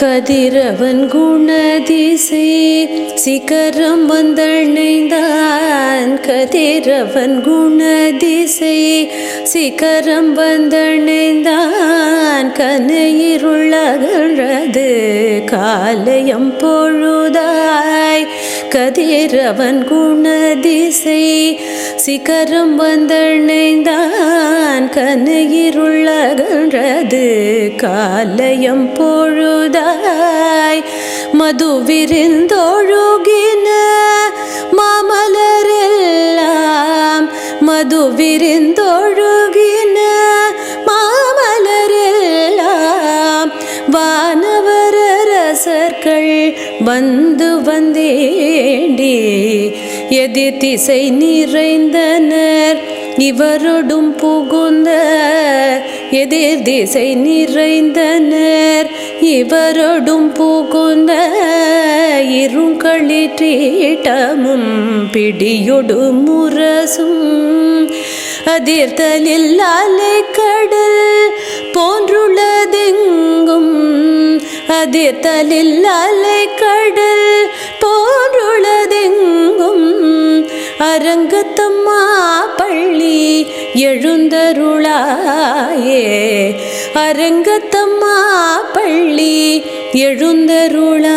கதிரவன் குணதிசை சிகரம் வந்தணைந்தான் கதிரவன் குணதிசை சிகரம் வந்தணைந்தான் கனையிருள்ளகழது காலையம் பொழுதாய். கதிரவன் குணதிசை. சிகரம் வந்தணைந்தான் கனையிருள்ளகழது காலயம் பொழுதாய். மது விரிந்தொழுகின மாமலரெல்லாம். மது விரிந்தொழுகின வானவரரசர்கள் வந்து வந்தேண்டி. எதிர் திசை நிறைந்தனர் இவரொடும் புகுந்த எதிர் திசை நிறைந்தனர் இவரொடும் புகுந்த இருங்களிற்றீட்டமும் பிடியொடு முரசும். அதிர்தலில் அலை கடல் போன்றுள்ள அதிர்தலில் கடல் போன்றுள்ளதெங்கும் அரங்கத்தம்மா பள்ளி எழுந்தருளாயே. அரங்கத்தம்மா பள்ளி எழுந்தருளாயே